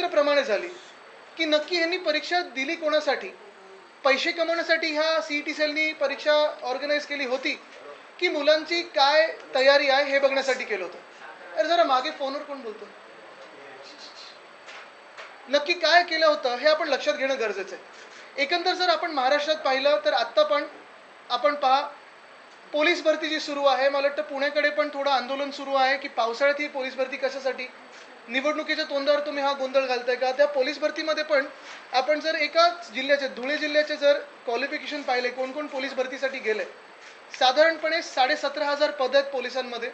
षडयंत्रप्रमाणे झाली की नक्की यांनी परीक्षा दिली कोणासाठी? पैसे कमवण्यासाठी ह्या सी ई टी सेलनी परीक्षा ऑर्गनाईज केली होती की मुलांची काय तयारी आहे हे बघण्यासाठी केलं होतं? अरे जरा मागे फोनवर कोण बोलतो नक्की काय केलं होतं हे आपण लक्षात घेणं गरजेचं आहे. एकंदर जर आपण महाराष्ट्रात पाहिलं तर आत्ता पण आपण पहा पोलीस भरती जी सुरू आहे. मला वाटतं पुण्याकडे पण थोडं आंदोलन सुरू आहे की पावसाळ्यात ही पोलीस भरती कशासाठी? निवडणुकीच्या तोंडावर तुम्ही हा गोंधळ घालताय का? त्या पोलीस भरतीमध्ये पण आपण जर एकाच जिल्ह्याचे धुळे जिल्ह्याचे जर क्वालिफिकेशन पाहिले कोण कोण पोलीस भरतीसाठी गेले? साधारणपणे साडेसतरा हजार पद आहेत पोलिसांमध्ये.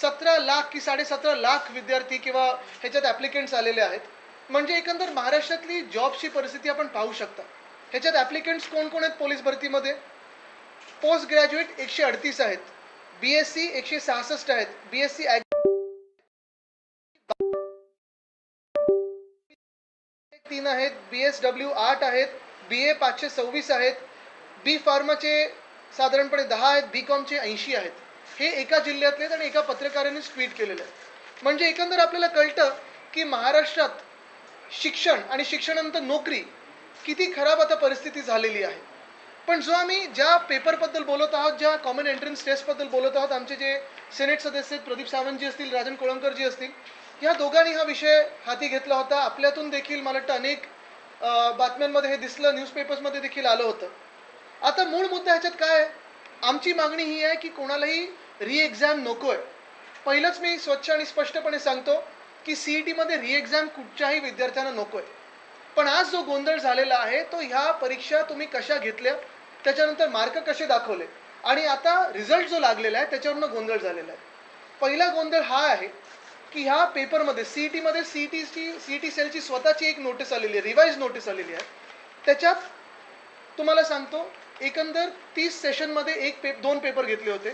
सतरा लाख की साडेसतरा लाख विद्यार्थी किंवा ह्याच्यात ॲप्लिकेंट्स आलेले आहेत. म्हणजे एकंदर महाराष्ट्रातली जॉबची परिस्थिती आपण पाहू शकता. ह्याच्यात ॲप्लिकेंट्स कोण कोण आहेत पोलीस भरतीमध्ये? पोस्ट ग्रॅज्युएट एकशे अडतीस आहेत. बी एस सी एकशे सहासष्ट आहेत. बी एस सी तीन आहेत बी एस डब्ल्यू आठ आहेत बी ए पाचशे सव्वीस आहेत बी फार्माचे साधारणपणे दहा आहेत बी कॉमचे ऐंशी आहेत. हे एका जिल्ह्यातले आहेत आणि एका पत्रकारानेच ट्विट केलेलं आहे म्हणजे एकंदर आपल्याला कळतं की महाराष्ट्रात शिक्षण आणि शिक्षणानंतर नोकरी किती खराब आता परिस्थिती झालेली आहे. पण जो आम्ही ज्या पेपरबद्दल बोलत आहोत ज्या कॉमन एंट्रन्स टेस्टबद्दल बोलत आहोत आमचे जे सेनेट सदस्य आहेत प्रदीप सावंतजी असतील राजन कोळंबकरजी असतील या दोघांनी हा विषय हाती घेतला होता. आपल्यातून देखील मला वाटतं अनेक बातम्यांमध्ये हे दिसलं. न्यूजपेपर्समध्ये देखील आलं होतं. आता मूळ मुद्दा ह्याच्यात काय? आहे आमची मागणी ही आहे की कोणालाही री एक्झाम नको आहे पहिलंच मी स्वच्छ आणि स्पष्टपणे सांगतो की सी ई टीमध्ये री एक्झाम कुठच्याही विद्यार्थ्यांना नको आहे पण आज जो गोंधळ झालेला आहे तो ह्या परीक्षा तुम्ही कशा घेतल्या? त्याच्यानंतर मार्क कसे दाखवले? आणि आता रिझल्ट जो लागलेला आहे त्याच्यावरनं गोंधळ झालेला आहे. पहिला गोंधळ हा आहे की ह्या पेपरमध्ये सी ई टीमध्ये सी टीची सी सेलची स्वतःची एक नोटीस आलेली आहे रिवाईज नोटीस आलेली आहे. त्याच्यात तुम्हाला सांगतो एकंदर तीस सेशनमध्ये एक पे दोन पेपर घेतले होते.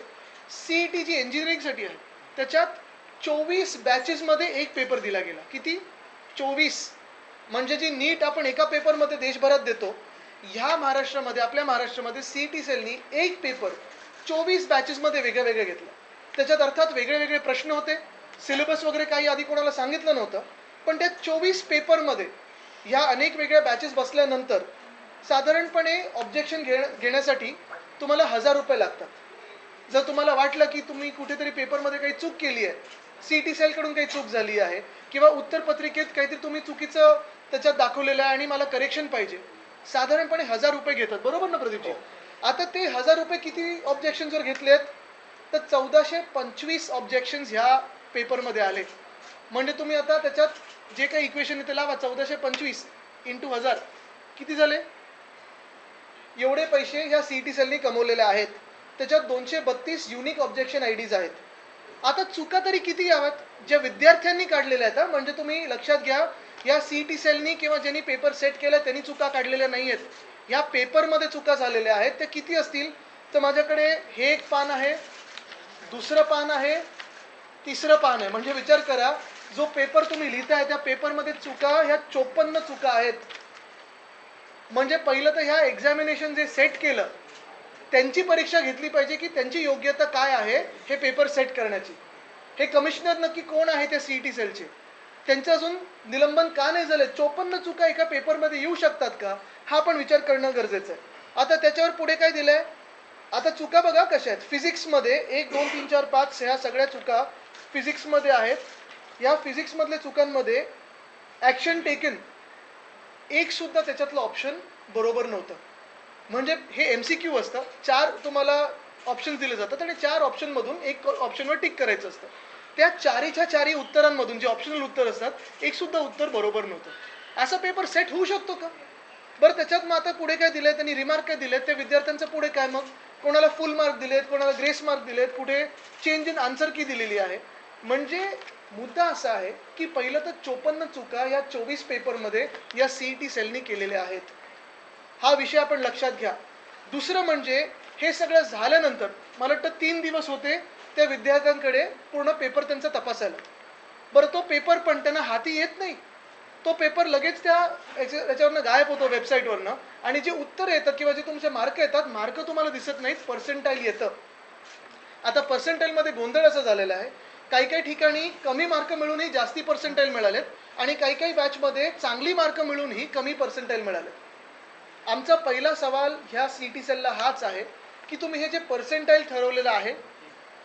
सी ई टी जी इंजिनिअरिंगसाठी आहे त्याच्यात चोवीस बॅचेसमध्ये एक पेपर दिला गेला. किती? चोवीस. म्हणजे जी नीट आपण एका पेपरमध्ये देशभरात देतो ह्या महाराष्ट्रामध्ये आपल्या महाराष्ट्रामध्ये सी टी सेलनी एक पेपर चोवीस बॅचेसमध्ये वेगळं वेगळं घेतलं त्याच्यात अर्थात वेगळे वेगळे प्रश्न होते. सिलेबस वगैरे काही आधी कोणाला सांगितलं नव्हतं पण त्या चोवीस पेपरमध्ये ह्या अनेक वेगळ्या बॅचेस बसल्यानंतर साधारणपणे ऑब्जेक्शन घे घेण्यासाठी तुम्हाला हजार रुपये लागतात. जर तुम्हाला वाटलं की तुम्ही कुठेतरी पेपरमध्ये काही चूक केली आहे सी टी सेलकडून काही चूक झाली आहे किंवा उत्तरपत्रिकेत काहीतरी तुम्ही चुकीचं त्याच्यात दाखवलेलं आहे आणि मला करेक्शन पाहिजे साधारणपणे हजार रुपये घेतात. बरोबर ना प्रदीपजी? आता ते हजार रुपये किती ऑब्जेक्शन जर घेतलेत तर चौदाशे पंचवीस ऑब्जेक्शन्स ह्या पेपरमध्ये आले. म्हणजे तुम्ही आता त्याच्यात जे काही इक्वेशन आहे ते लावा चौदाशे पंचवीस इंटू हजार. किती झाले? एवढे पैसे ह्या सी टी सेलनी कमवलेले आहेत. त्याच्यात दोनशे बत्तीस युनिक ऑब्जेक्शन आय डीज आहेत. आता चुका तरी किती याव्यात ज्या विद्यार्थ्यांनी काढलेल्या आहेत म्हणजे तुम्ही लक्षात घ्या या सी टी सेलनी किंवा ज्यांनी पेपर सेट केला त्यांनी चुका काढलेल्या नाही आहेत या पेपरमध्ये चुका झालेल्या आहेत त्या किती असतील? तर माझ्याकडे हे एक पान आहे दुसरं पान आहे तिसरं पान आहे. म्हणजे विचार करा जो पेपर तुम्ही लिहिताय त्या पेपरमध्ये चुका ह्या चोपन्न चुका आहेत. म्हणजे पहिलं तर ह्या एक्झामिनेशन जे सेट केलं त्यांची परीक्षा घेतली पाहिजे की त्यांची योग्यता काय आहे हे पेपर सेट करण्याची. हे कमिशनर नक्की कोण आहे त्या सी टी सेलचे त्यांचं अजून निलंबन का नाही झालं चोपन्न चुका एका पेपरमध्ये येऊ शकतात का? हा पण विचार करणं गरजेचं आहे. आता त्याच्यावर पुढे काय दिलंय? आता चुका बघा कशा आहेत. फिजिक्समध्ये एक दोन तीन चार पाच ह्या सगळ्या चुका फिजिक्समध्ये आहेत. या फिजिक्समधल्या चुकांमध्ये ॲक्शन टेकन एकसुद्धा त्याच्यातलं ऑप्शन बरोबर नव्हतं. म्हणजे हे एम सी क्यू असतं. चार तुम्हाला ऑप्शन दिले जातात आणि चार ऑप्शनमधून एक ऑप्शनवर टिक करायचं असतं. त्या चारीच्या चारी उत्तरांमधून जे ऑप्शनल उत्तर असतात एकसुद्धा उत्तर बरोबर नव्हतं. असा पेपर सेट होऊ शकतो का? बरं त्याच्यात मग आता पुढे काय दिलंय? त्यांनी रिमार्क काय दिलेत? त्या विद्यार्थ्यांचं पुढे काय मग? कोणाला फुल मार्क दिलेत? कोणाला ग्रेस मार्क दिलेत? पुढे चेंज इन आन्सर की दिलेली आहे. म्हणजे मुद्दा असा आहे की पहिलं तर चोपन्न चुका या चोवीस पेपरमध्ये या सी टी सेलनी केलेल्या आहेत. हा विषय आपण लक्षात घ्या. दुसरं म्हणजे हे सगळं झाल्यानंतर मला वाटतं तीन दिवस होते त्या विद्यार्थ्यांकडे पूर्ण पेपर त्यांचा तपासायला. बरं तो पेपर पण त्यांना हाती येत नाही. तो पेपर लगेच त्या याच्या- याच्यावरनं गायब होतो वेबसाईटवरनं. आणि जे उत्तर येतं किंवा जे तुमचे मार्क येतात मार्क तुम्हाला दिसत नाहीत पर्सेंटाईल येतं. आता पर्सेंटाईलमध्ये गोंधळ असा झालेला आहे काही काही ठिकाणी कमी मार्क मिळूनही जास्ती पर्सेंटाईल मिळालेत आणि काही काही बॅचमध्ये चांगली मार्क मिळूनही कमी पर्सेंटाईल मिळाले आमचा पहिला सवाल ह्या सी टी सेलला हाच आहे की तुम्ही हे जे पर्सेंटाईल ठरवलेलं आहे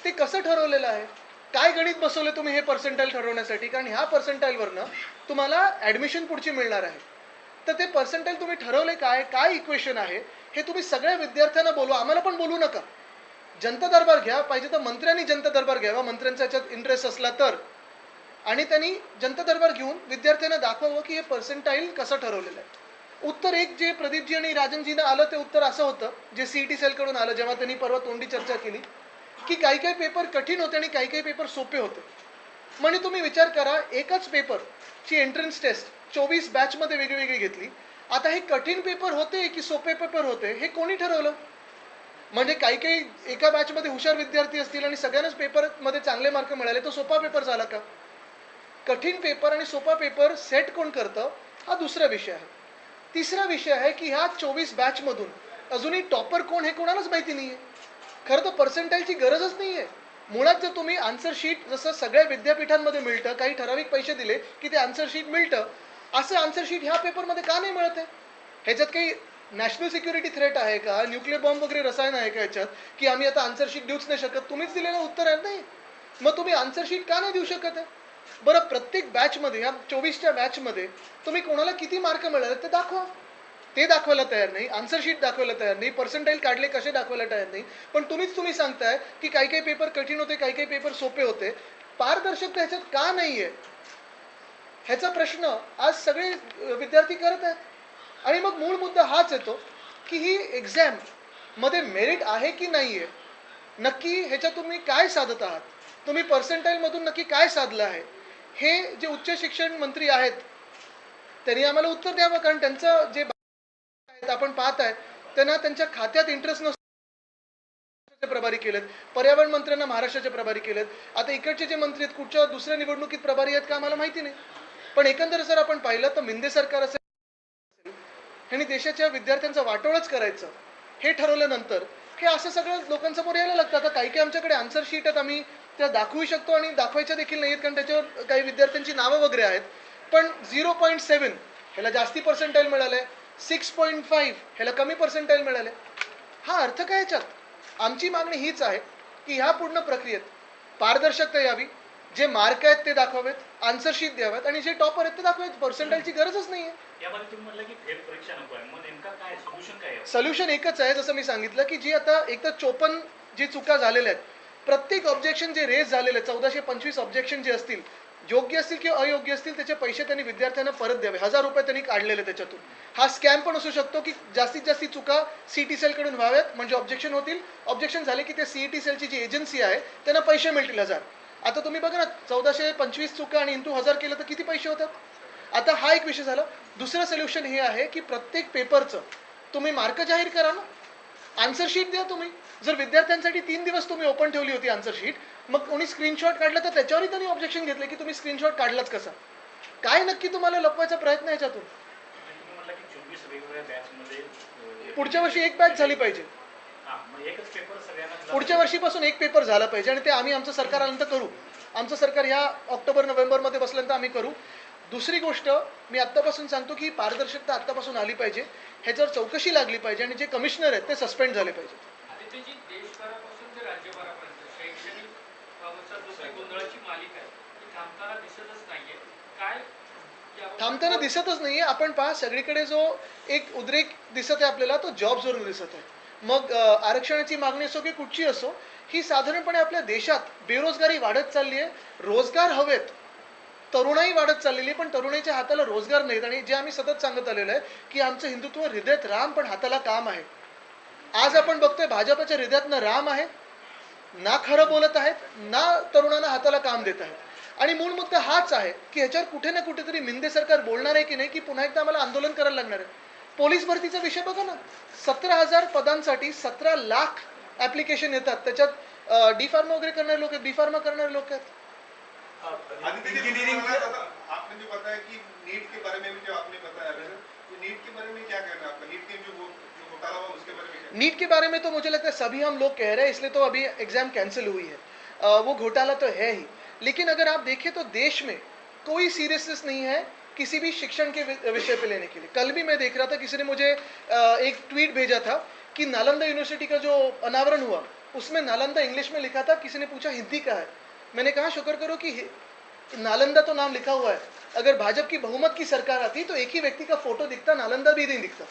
ते कसं ठरवलेलं आहे? काय गणित बसवलं तुम्ही हे पर्सेंटाईल ठरवण्यासाठी? कारण ह्या पर्सेंटाईलवरनं तुम्हाला ॲडमिशन पुढची मिळणार आहे. तर ते पर्सेंटाईल तुम्ही ठरवले काय? काय इक्वेशन आहे? हे तुम्ही सगळ्या विद्यार्थ्यांना बोलवा. आम्हाला पण बोलू नका. जनता दरबार घ्या पाहिजे तर मंत्र्यांनी जनता दरबार घ्यावा. मंत्र्यांचा याच्यात इंटरेस्ट असला तर. आणि त्यांनी जनता दरबार घेऊन विद्यार्थ्यांना दाखवावं की हे पर्सेंटाईल कसं ठरवलेलं आहे. उत्तर एक जे प्रदीपजी आणि राजनजीनं आलं ते उत्तर असं होतं जे सीईटी सेलकडून आलं जेव्हा त्यांनी परवा तोंडी चर्चा केली की काही काही पेपर कठीण होते आणि काही काही पेपर सोपे होते. म्हणजे तुम्ही विचार करा एकच पेपरची एंट्रन्स टेस्ट चोवीस बॅचमध्ये वेगळी वेगळी घेतली. आता हे कठीण पेपर होते की सोपे पेपर होते हे कोणी ठरवलं? म्हणजे काही काही एका बॅचमध्ये हुशार विद्यार्थी असतील आणि सगळ्यांनाच पेपरमध्ये चांगले मार्क मिळाले तो सोपा पेपर झाला का? कठीण पेपर आणि सोपा पेपर सेट कोण करतं? हा दुसरा विषय आहे. तिसरा विषय आहे की ह्या चोवीस बॅचमधून अजूनही टॉपर कोण हे कोणालाच माहिती नाही आहे खरं तर पर्सेंटाईलची गरजच नाही आहे मुळात जर तुम्ही आन्सर शीट जसं सगळ्या विद्यापीठांमध्ये मिळतं काही ठराविक पैसे दिले की ते आन्सर शीट मिळतं असं आन्सर शीट ह्या पेपरमध्ये का नाही मिळत आहे? ह्याच्यात काही नॅशनल सिक्युरिटी थ्रेट आहे का? न्यूक्लिअर बॉम्ब वगैरे रसायन आहे का ह्याच्यात की आम्ही आता आन्सरशीट देऊच नाही शकत? तुम्हीच दिलेलं उत्तर आहे नाही मग तुम्ही आन्सरशीट का नाही देऊ शकत? आहे बरं प्रत्येक बॅचमध्ये या चोवीसच्या बॅचमध्ये तुम्ही कोणाला किती मार्क मिळाले ते दाखवा. ते दाखवायला तयार नाही. आन्सरशीट दाखवायला तयार नाही. पर्सेंटाईल काढले कसे दाखवायला तयार नाही. पण तुम्हीच तुम्ही सांगताय की काही काही पेपर कठीण होते काही काही पेपर सोपे होते. पारदर्शकता ह्याच्यात का नाही आहे ह्याचा प्रश्न आज सगळे विद्यार्थी करत आहेत. आणि मग मूळ मुद्दा हाच येतो की ही एक्झाममध्ये मेरिट आहे की नाही आहे नक्की ह्याच्यात तुम्ही काय साधत आहात? तुम्ही पर्सेंटाईलमधून नक्की काय साधलं आहे? हे जे उच्च शिक्षण मंत्री आहेत त्यांनी आम्हाला उत्तर द्यावं. कारण त्यांचं जे आहेत आपण पाहत आहे त्यांना त्यांच्या खात्यात इंटरेस्ट नसतो. प्रभारी केलेत पर्यावरण मंत्र्यांना महाराष्ट्राचे प्रभारी केलेत. आता इकडचे जे मंत्री आहेत कुठच्या दुसऱ्या निवडणुकीत प्रभारी आहेत का आम्हाला माहिती नाही. पण एकंदर जर आपण पाहिलं तर मिंदे सरकार असेल आणि देशाच्या विद्यार्थ्यांचं वाटोळच करायचं. हे ठरवल्यानंतर हे असं सगळं लोकांसमोर यायला लागतं. आता काही काही आमच्याकडे आन्सर शीट आहेत आम्ही त्या दाखवू शकतो आणि दाखवायच्या देखील नाहीत कारण त्याच्यावर काही विद्यार्थ्यांची नावं वगैरे आहेत. पण झिरो पॉईंट सेवन ह्याला जास्ती पर्सेंटाईल मिळाले सिक्स पॉईंट फाईव्ह ह्याला कमी पर्सेंटाईल मिळाले हा अर्थ काय याच्यात? आमची मागणी हीच आहे की ह्या पूर्ण प्रक्रियेत पारदर्शकता यावी जे मार्क आहेत ते दाखवावेत आन्सर शीट द्यावेत आणि जे टॉपर आहेत ते दाखवावेत. पर्सेंटाईलची गरजच नाही आहे यामध्ये तुम्ही म्हटलं की फेल परीक्षा नको आहे. मग नेमका काय सोल्युशन काय आहे? सोल्युशन एकच आहे जसं मी सांगितलं की जी आता एक तर चोपन्न जी चुका झालेल्या आहेत प्रत्येक ऑब्जेक्शन जे रेज झालेले आहेत चौदाशे पंचवीस ऑब्जेक्शन जे असतील योग्य असतील किंवा अयोग्य असतील त्याचे पैसे त्यांनी विद्यार्थ्यांना परत द्यावे. हजार रुपये त्यांनी काढलेले त्याच्यातून. हा स्कॅम पण असू शकतो की जास्तीत जास्त चुका सीईटी सेलकडून व्हाव्यात म्हणजे ऑब्जेक्शन होतील. ऑब्जेक्शन झाले की ते सीईटी सेलची जी एजन्सी आहे त्यांना पैसे मिळतील हजार. आता तुम्ही बघा ना चौदाशे पंचवीस चुका आणि इंटू हजार केलं तर किती पैसे होतात? आता हा एक विषय झाला. दुसरं सोल्युशन हे आहे की प्रत्येक पेपरचं तुम्ही मार्क जाहीर करा ना. आन्सर शीट द्या तुम्ही. जर विद्यार्थ्यांसाठी तीन दिवस तुम्ही ओपन ठेवली होती आन्सर शीट मग कोणी स्क्रीनशॉट काढलं तर त्याच्यावरही त्यांनी ऑब्जेक्शन घेतलं की तुम्ही स्क्रीनशॉट काढलाच कसा? काय नक्की तुम्हाला लपवायचा प्रयत्न याच्यातून? पुढच्या वर्षी एक बॅच झाली पाहिजे. मग एकच पेपर सगळ्यांना दिला पुढच्या वर्षीपासून एक पेपर झाला पाहिजे आणि ते आम्ही आमचं सरकार आल्यानंतर करू. आमचं सरकार ह्या ऑक्टोबर नोव्हेंबरमध्ये बसल्यानंतर आम्ही करू. दुसरी गोष्ट मी आत्तापासून सांगतो की पारदर्शकता आत्तापासून आली पाहिजे. ह्याच्यावर चौकशी लागली पाहिजे आणि जे कमिशनर आहेत ते सस्पेंड झाले पाहिजेत आदित्यजी देशभरापासून ते राज्यभरापर्यंत शैक्षणिक बाबतचा जो काही गोंधळाची मालिका आहे ती थांबताना दिसतच नाहीये. काय यावर- थांबताना दिसतच नाहीये. आपण पहा सगळीकडे जो एक उद्रेक दिसत आहे आपल्याला तो जॉब्सवरून दिसत आहे. मग आरक्षणाची मागणी असो की कुठची असो ही साधारणपणे आपल्या देशात बेरोजगारी वाढत चालली आहे रोजगार हवेत. तरुणाई वाढत चाललेली आहे पण तरुणाईच्या हाताला रोजगार नाहीत. आणि जे आम्ही सतत सांगत आलेलो आहे की आमचं हिंदुत्व हृदयात राम पण हाताला काम आहे. आज आपण बघतोय भाजपच्या हृदयातनं राम आहे ना खरं बोलत आहेत ना तरुणांना हाताला काम देत आहेत. आणि मूळ मुद्दा हाच आहे की ह्याच्यावर कुठे ना कुठेतरी मिंदे सरकार बोलणार आहे की नाही की पुन्हा एकदा आम्हाला आंदोलन करायला लागणार आहे. पोलीस भरतीचा विषय बघा ना. सतरा हज़ार पदांसाठी सतरा लाख ऍप्लिकेशन येतात. त्याच्यात डी फार्मा वगैरे करणारे लोक आहेत. बी फार्मा करणारे लोक आहेत. इंजीनियरिंग आपने जो बताया कि नीट के बारे में भी जो आपने बताया तो नीट के बारे में क्या कहना आपका? नीट के जो घोटाला हुआ उसके बारे में नीट के बारे में तो मुझे लगता है सभी हम लोग कह रहे हैं इसलिए तो अभी एग्ज़ाम कैंसिल हुई है। वो घोटाला तो है ही। लेकिन अगर आप देखें तो देश में कोई सीरियसनेस नहीं है। किसी भी शिक्षण के विषय पे लेने के लिए। कल भी मैं देख रहा था किसी ने मुझे एक ट्वीट भेजा था कि नालंदा यूनिवर्सिटी का जो अनावरण हुआ उसमें नालंदा इंग्लिश में लिखा था किसी ने पूछा हिंदी का है? मैंने कहा शुक्र करो कि नालंदा तो नाम लिखा हुआ है। अगर भाजपा की बहुमत की सरकार आती तो एक ही व्यक्ति का फ़ोटो दिखता नालंदा भी नहीं दिखता।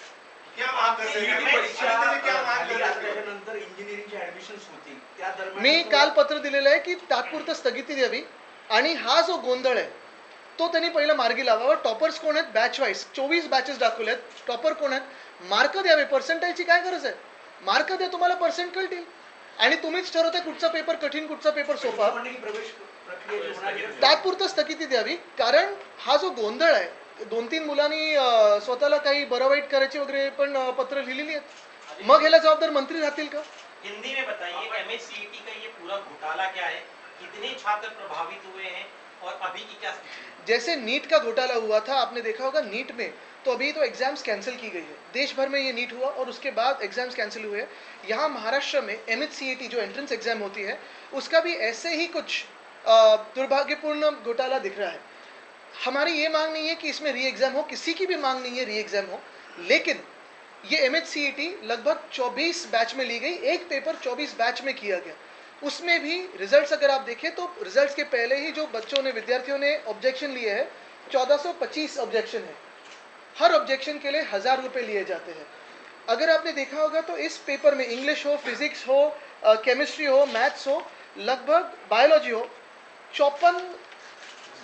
मी काल पत्र दिलेलं आहे की तात्पुरतं स्थगिती द्यावी. आणि हा जो गोंधळ आहे तो त्यांनी पहिला मार्गी लावावा. टॉपर्स कोण आहेत? बॅच वाईज चोवीस बॅचेस दाखवले आहेत. टॉपर कोण आहेत? मार्क द्यावे. पर्सेंटाईजची काय गरज आहे? मार्क द्या. तुम्हाला पर्सेंट कळतील. आणि तुम्हीच ठरवता कुठचा पेपर कठीण कुठचा पेपर सोपा. तात्पुरतं स्थगिती द्यावी. कारण हा जो गोंधळ आहे दोन तीन मुलांनी स्वतःला काही बरं वाईट करायची वगैरे पण पत्र लिहिलेली आहेत. मग ह्याला जबाबदार मंत्री राहतील का? हिंदी में बताइए एमएससीईटी का ये पूरा घोटाला क्या है? कितने छात्र प्रभावित हुए हैं? और अभी की क्या जैसे नीट का घोटाला हुआ था, आपने देखा होगा नीट में तो अभी तो एग्ज़ाम्स कैंसिल की गई है। देश भर में ये नीट हुआ और उसके बाद एग्ज़ाम्स कैंसिल हुए यहाँ महाराष्ट्र में एम जो एंट्रेंस एग्ज़ाम होती है, उसका भी ऐसे ही कुछ दुर्भाग्यपूर्ण घोटाला दिख रहा है। हमारी ये मांग नहीं है कि इसमें री एग्ज़ाम हो, किसी की भी मांग नहीं है री एग्ज़ाम हो, लेकिन ये एम लगभग 24 बैच में ली गई, एक पेपर 24 बैच में किया गया। उसमें भी रिजल्ट्स अगर आप देखें तो रिजल्ट्स के पहले ही जो बच्चों ने, विद्यार्थियों ने ऑब्जेक्शन लिए हैं 1425 ऑब्जेक्शन है। हर ऑब्जेक्शन के लिए हज़ार रुपए लिए जाते हैं। अगर आपने देखा होगा तो इस पेपर में इंग्लिश हो फिजिक्स हो केमिस्ट्री हो मैथ्स हो, लगभग बायोलॉजी हो, चौपन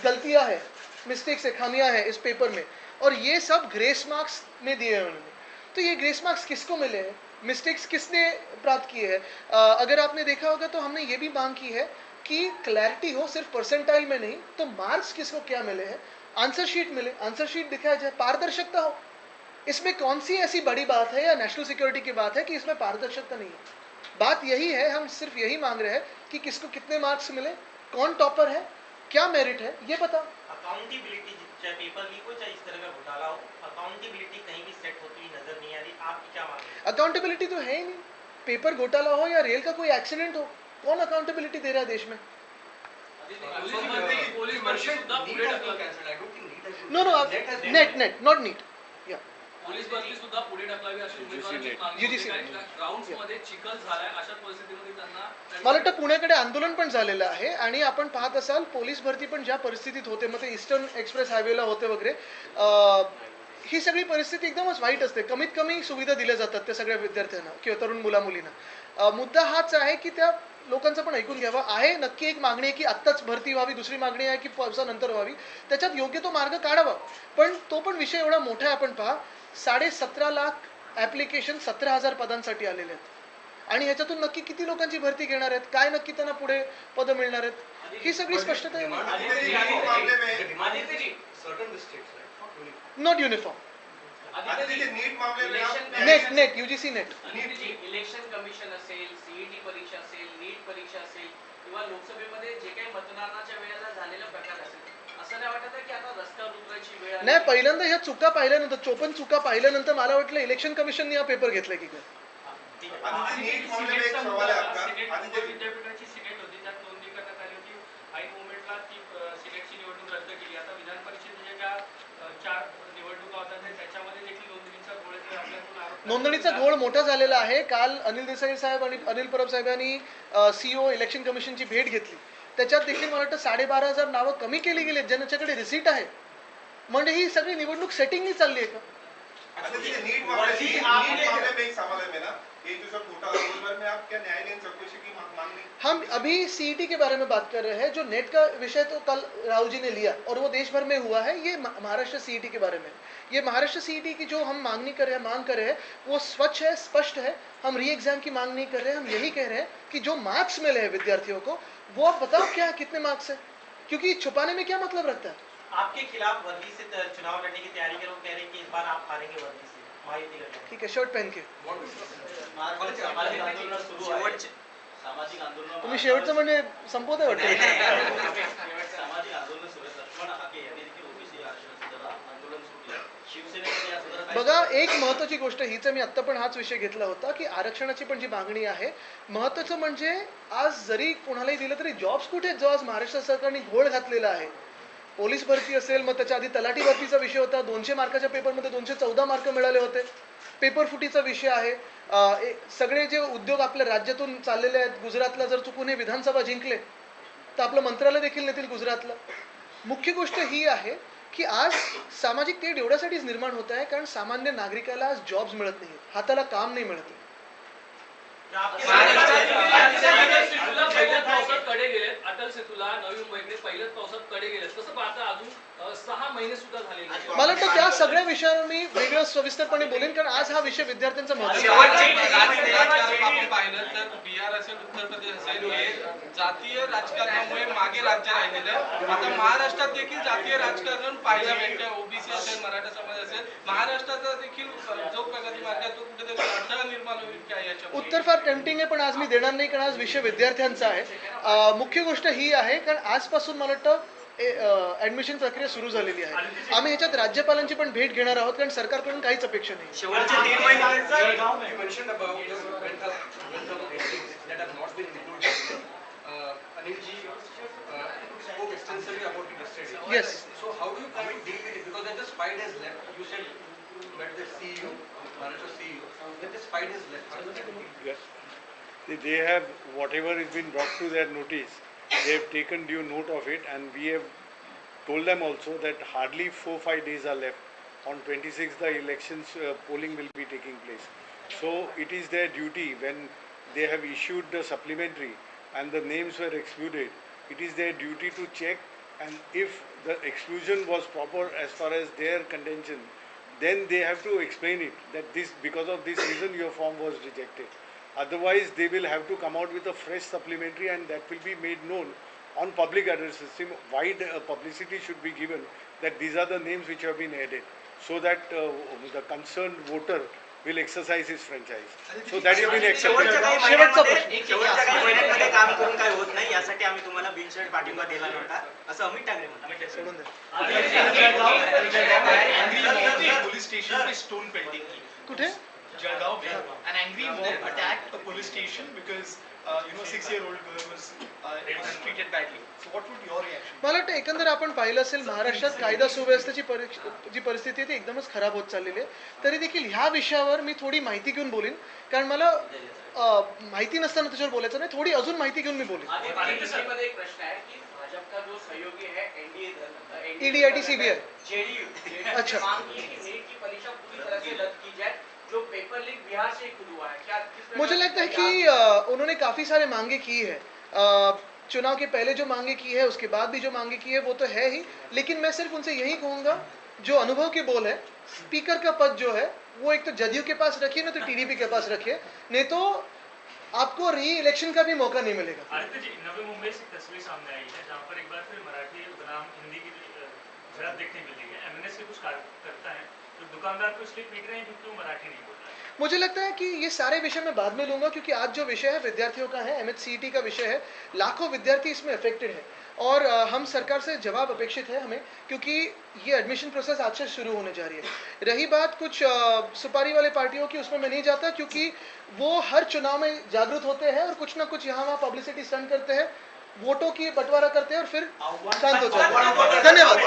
गलतियाँ हैं मिस्टेक्स है, खामियाँ हैं इस पेपर में। और ये सब ग्रेस मार्क्स में दिए हैं उन्होंने। तो ये ग्रेस मार्क्स किसको मिले हैं? मिस्टेक्स किसने प्राप्त किए हैं? अगर आपने देखा होगा तो हमने ये भी मांग की है कि क्लैरिटी हो सिर्फ़ परसेंटाइल में नहीं तो मार्क्स किसको क्या मिले हैं? आंसर शीट मिले। आंसर शीट दिखाया जाए, पारदर्शकता हो। इसमें कौन सी ऐसी बड़ी बात है या नेशनल सिक्योरिटी की बात है कि इसमें पारदर्शकता नहीं है? बात यही है, हम सिर्फ़ यही मांग रहे हैं कि किसको कितने मार्क्स मिले, कौन टॉपर है, क्या मेरिट है, ये पता। अकाउंटेबिलिटी चाहे पेपर लीक हो चाहे इस तरह का घोटाला हो अकाउंटेबिलिटी कहीं भी सेट होती हुई नज़र नहीं आ रही आपकी क्या मांग हैं अकाउंटेबिलिटी तो है ही नहीं पेपर घोटाला हो या रेल का कोई एक्सीडेंट हो कौन अकाउंटेबिलिटी दे रहा है देश में no no NET NET not NEET police भरती सुद्धा पुढे ढकलावी अशी उमेदवारांची मागणी UGC होती. net. कारण ग्राउंड्समध्ये चिखल झालाय अशा परिस्थितीमध्ये त्यांना मला वाटतं पुण्याकडे आंदोलन पण झालेलं आहे आणि आपण पाहत असाल पोलीस भरती पण ज्या परिस्थितीत होते मग ते ईस्टर्न एक्सप्रेस हायवेला होते वगैरे ही सगळी परिस्थिती एकदमच वाईट असते. कमीत कमी सुविधा दिल्या जातात त्या सगळ्या विद्यार्थ्यांना किंवा तरुण मुला मुलींना मुद्दा हाच आहे की त्या लोकांचं पण ऐकून घ्यावं. आहे नक्की एक मागणी आहे की आत्ताच भरती व्हावी दुसरी मागणी आहे की पावसानंतर व्हावी. त्याच्यात योग्य तो मार्ग काढावा. पण तो पण विषय एवढा मोठा आहे आपण पहा साडे सतरा लाख ऍप्लिकेशन सतरा हजार पदांसाठी आलेले आहेत. आणि ह्याच्यातून नक्की किती लोकांची भरती घेणार आहेत? काय नक्की त्यांना पुढे पद मिळणार आहेत? ही सगळी स्पष्टता NEET uniform NEET NET NET. UGC NET election commission असेल सीईटी परीक्षा असेल नीट परीक्षा असेल किंवा लोकसभेमध्ये जे काही मतदानाच्या वेळेला झालेला प्रकार असेल असं नाही वाटत आहे की आता रस्त्यावर उतरायची वेळ आली. नाही पहिल्यांदा ह्या चुका पाहिल्यानंतर चोपन्न चुका पाहिल्यानंतर मला वाटलं इलेक्शन कमिशनने हा पेपर घेतलाय की काय? ठीक आदित्य नीट मामले में एक सिनेटचा सवाल मुद्दा आपका सिनेट आदित्य मुंबई विद्यापीठाची सिनेट होती त्यात नोंदणी करण्यात आली होती. ऐन मुवमेंटला ती अ, सिनेटची निवडणूक रद्द केली. आता विधान परिषदेच्या ज्या अ, चार निवडणुका होत्या त्या- त्याच्यामध्ये देखील नोंदणीचा घोळ जे आपल्याकडून आरोप नोंदणीचा घोळ मोठा झालेला आहे. काल अनिल देसाई साहेब आणि अनिल परब साहेबांनी सीओ इलेक्शन कमिशनची भेट घेतली. त्याच्यात देखील मला वाटतं साडेबारा हज़ार नावं कमी केली गेली ज्यांच्याकडे रिसीट आहे. म्हणजे ही सगळी निवडणूक सेटिंगनी चालली आहे का? में है में की हम अभी सीईटी के बारे में बात कर रहे हैं जो नेट का विषय तो कल राहुल जी ने लिया और वो देश भर में हुआ है ये महाराष्ट्र सीईटी के बारे में। ये महाराष्ट्र सीईटी की जो हम मांगनी कर रहे हैं मांग कर रहे हैं वो स्वच्छ है स्पष्ट है हम री एग्ज़ाम की मांग नहीं कर रहे हैं हम यही कह रहे हैं कि जो मार्क्स मिले हैं विद्यार्थियों को वो आप बताओ क्या कितने मार्क्स है क्योंकि छुपाने में क्या मतलब रखता है आपके खिलाफ वर्दी से चुनाव लड़ने की तैयारी के लोग कह रहे हैं कि इस बार आप हारेंगे वर्दी से ठीक है शर्ट पहन के सामाजिक आंदोलन सुरू आहे सामाजिक आंदोलन तुम्ही शेवटचं म्हणजे संपवत आहे वाटतं बघा एक महत्वाची गोष्ट हीच मी आत्ता पण हाच विषय घेतला होता की आरक्षणाची पण जी मागणी आहे महत्वाचं म्हणजे आज जरी कोणालाही दिलं तरी जॉब्स कुठे जो आज महाराष्ट्र सरकारने घोळ घातलेला आहे. पोलीस भरती असेल मग त्याच्या आधी तलाठी भरतीचा विषय होता दोनशे मार्काच्या पेपरमध्ये दोनशे चौदा मार्क मिळाले होते. पेपर फुटीचा विषय आहे. सगळे जे उद्योग आपल्या राज्यातून चाललेले आहेत गुजरातला जर चुकून हे विधानसभा जिंकले तर आपलं मंत्रालय देखील नेतील गुजरातला. मुख्य गोष्ट ही आहे की आज सामाजिक तेढ एवढ्यासाठीच निर्माण होत आहे कारण सामान्य नागरिकाला आज जॉब्स मिळत नाही हाताला काम नाही मिळत आहे. अटल सेतूला पहिल्याच पावसात कडे गेलेत अटल सेतूला नवी मुंबईकडे पहिल्याच पावसात कडे गेले तसं पाहता अजून सहा महिने सुद्धा झालेले मला वाटतं त्या सगळ्या विषयावर मी वेगळं सविस्तरपणे बोलेन कारण आज हा विषय विद्यार्थ्यांचा महत्त्वाचा पाहिलं तर बिहार असेल उत्तर प्रदेश असेल हे जातीय राजकारणामुळे मागे राज्य राहिलेलं आता महाराष्ट्रात देखील जातीय राजकारण पाहायला मिळतं ओबीसी असेल मराठा समाज असेल महाराष्ट्राचा देखील जो प्रगती मार्ग आहे तो कुठेतरी उत्तर फार टेम्पटिंग आहे पण आज मी देणार नाही कारण आज विषय विद्यार्थ्यांचा आहे मुख्य गोष्ट ही आहे कारण आजपासून मला वाटतं ऍडमिशन प्रक्रिया सुरू झालेली आहे. आम्ही ह्याच्यात राज्यपालांची पण भेट घेणार आहोत कारण सरकारकडून काहीच अपेक्षा नाही. शेवटचे तीन महिने You mentioned about the rental, rental ratings that have not been included. With met the CEO, Maharashtra CEO, when the spite has left, with? Yes. They- They have, whatever has been brought to their notice, they have taken due note of it and we have told them also that hardly four, five days are left. On 26th, the elections uh, polling will be taking place. So it is their duty when they have issued the supplementary and the names were excluded, it is their duty to check and if the exclusion was proper as far as their contention, then they have to explain it that this because of this reason your form was rejected. Otherwise, they will have to come out with a fresh supplementary and that will be made known on public address system. Wide uh, publicity should be given that these are the names which have been added so that uh, the concerned voter will exercise his franchise. So that has been accepted. शेवटचा महिन्यामध्ये शेवटच्या काही महिन्यामध्ये काम करून काही होत नाही यासाठी आम्ही तुम्हाला बिनशर्ट पाठिंबा दिला नव्हता असं अमित ठाकरे म्हणतात सोडून द्या स्टोन पेल्टिंग की कुठे Jalgaon में an angry mob attacked a police station because uh, you know six year old girl was, uh, was treated badly. So what would your reaction? मला वाटतं एकंदर आपण पाहिलं असेल महाराष्ट्रात कायदा सुव्यवस्थेची परीक्ष- जी परिस्थिती आहे ती एकदमच खराब होत चाललेली आहे तरी देखील ह्या विषयावर मी थोडी माहिती घेऊन बोलीन कारण मला अं, माहिती नसताना त्याच्यावर बोलायचं नाही थोडी अजून माहिती घेऊन मी बोलेन आदित्य एक प्रश्न है कि भाजपा का जो सहयोगी है एनडीए EDIT, CBI. जेडीयू अच्छा। मांग की कि नीट की परीक्षा पूरी तरह से रद्द की जाए जो पेपर लीक बिहार से खुद हुआ है क्या मुझे लगता है कि उन्होंने काफ़ी सारे मांगे की है चुनाव के पहले जो मांगे की है उसके बाद भी जो मांगे की है वो तो है ही लेकिन मैं सिर्फ़ उनसे यही कहूँगा जो अनुभव के बोल है स्पीकर का पद जो है वो एक तो जदयू के पास रखिए ना तो टीडीपी के पास रखिए नहीं तो आपको री इलेक्शन का भी मौका नहीं मिलेगा। आदित्य जी नवी मुंबई से तस्वीर सामने आई है जहाँ पर एक बार फिर मराठी बनाम हिंदी की झड़प देखने मिली है। एमएनएस के कुछ कार्यकर्ता हैं जो दुकानदार को इसलिए पीट रहे हैं क्योंकि वो मराठी नहीं बोल रहा है। मुझे लगता है कि ये सारे विषय मैं बाद में लूँगा क्योंकि आज जो विषय है विद्यार्थियों का है एम का विषय है लाखों विद्यार्थी इसमें अफेक्टेड है। और हम सरकार से जवाब अपेक्षित है हमें क्योंकि ये एडमिशन प्रोसेस आज से शुरू होने जा रही है रही बात कुछ सुपारी वाले पार्टियों की उसमें मैं नहीं जाता क्योंकि वो हर चुनाव में जागरूक होते हैं और कुछ ना कुछ यहाँ वहाँ पब्लिसिटी स्टंट करते हैं वोटों की बंटवारा करते हैं और फिर शांत हो जाते हैं धन्यवाद